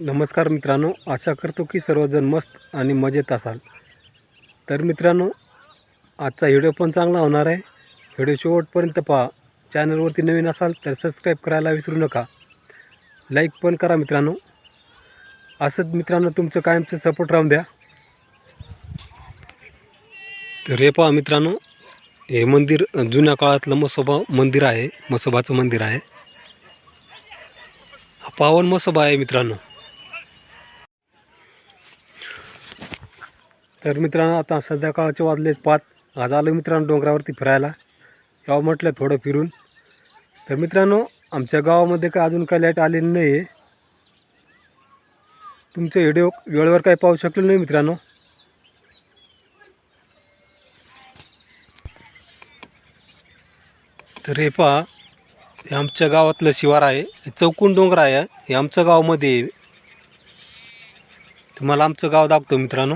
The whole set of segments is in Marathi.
नमस्कार मित्रांनो आशा करतो की सर्वजण मस्त आणि मजेत असाल. तर मित्रांनो आजचा व्हिडिओ पण चांगला होणार आहे. व्हिडिओ शेवटपर्यंत पहा. चॅनलवरती नवीन असाल तर सबस्क्राईब करायला विसरू नका. लाईक पण करा मित्रांनो. असंच मित्रांनो तुमचं कायमचं सपोर्ट राहून द्या. तर हे पहा मित्रांनो हे मंदिर जुन्या काळातलं मसोबा मंदिर आहे. मसोबाचं मंदिर आहे. हा पावन मसोबा आहे मित्रांनो. तर मित्रांनो आता संध्याकाळचे वाजले पाच. आज आलो मित्रांनो डोंगरावरती फिरायला. यावं म्हटलं थोडं फिरून. तर मित्रांनो आमच्या गावामध्ये काय अजून काय लाइट आलेली नाही आहे तुमचे व्हिडिओ वेळेवर काही पाहू शकले नाही मित्रांनो. तर हे पहा हे आमच्या गावातलं शिवार आहे. हे चौकून डोंगर आहे. हे आमच्या गावामध्ये आहे. तुम्हाला आमचं गाव दाखवतो मित्रांनो.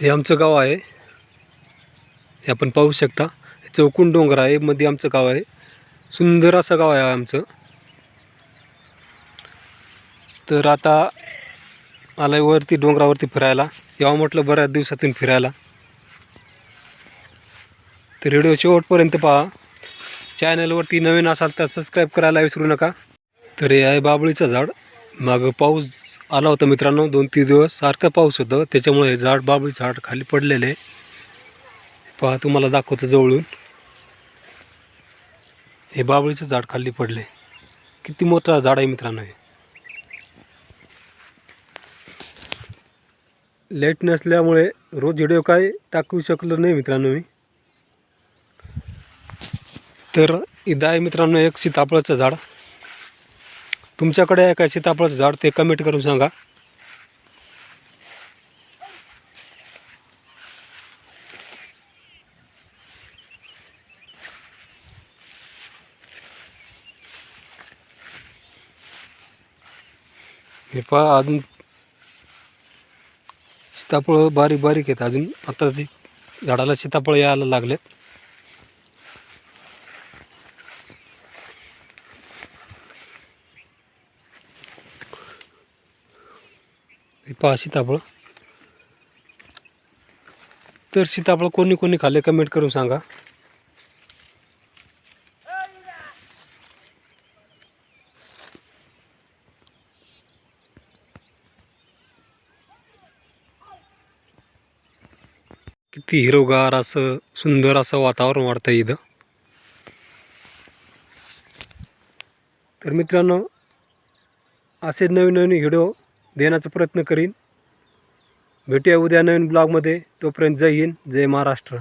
हे आमचं गाव आहे. हे आपण पाहू शकता. हे चौकून डोंगर आहे मध्ये आमचं गाव आहे. सुंदर असं गाव आहे आमचं. तर आता आलाय वरती डोंगरावरती फिरायला. यावं म्हटलं बऱ्याच दिवसातून फिरायला. तर व्हिडिओ शेवटपर्यंत पहा. चॅनलवरती नवीन असाल तर सबस्क्राईब करायला विसरू नका. तर हे आहे बाबळीचं झाड. मागं पाऊस आला होता मित्रांनो दोन तीन दिवस. सारखं पाऊस होतं. त्याच्यामुळे हे झाड बाबळी झाड खाली पडलेले. आहे पहा तुम्हाला दाखवतो जवळून. हे बाबळीचं झाड खाली पडले. किती मोठा झाड आहे मित्रांनो हे. लाइट नसल्यामुळे रोज व्हिडिओ काय टाकू शकलो नाही मित्रांनो मी. तर इथं आहे मित्रांनो एक सीताफळाचं झाड. तुमच्याकडे आहे काय सीताफळाचं झाड? ते कमेंट करून सांगा. हे पहा अजून सीताफळ बारीक बारीक आहेत. अजून आता ते झाडाला सीताफळ यायला लागलेत. पहा सीताफळ. तर सीताफळ कोणी कोणी खाल्ले कमेंट करून सांगा. किती हिरोगार असं सुंदर असं वातावरण वाढतं इथं. तर मित्रांनो असे नवीन नवीन व्हिडिओ देण्याचा प्रयत्न करीन. भेटूया उद्या नवीन ब्लॉगमध्ये. तोपर्यंत जय हिंद जय महाराष्ट्र.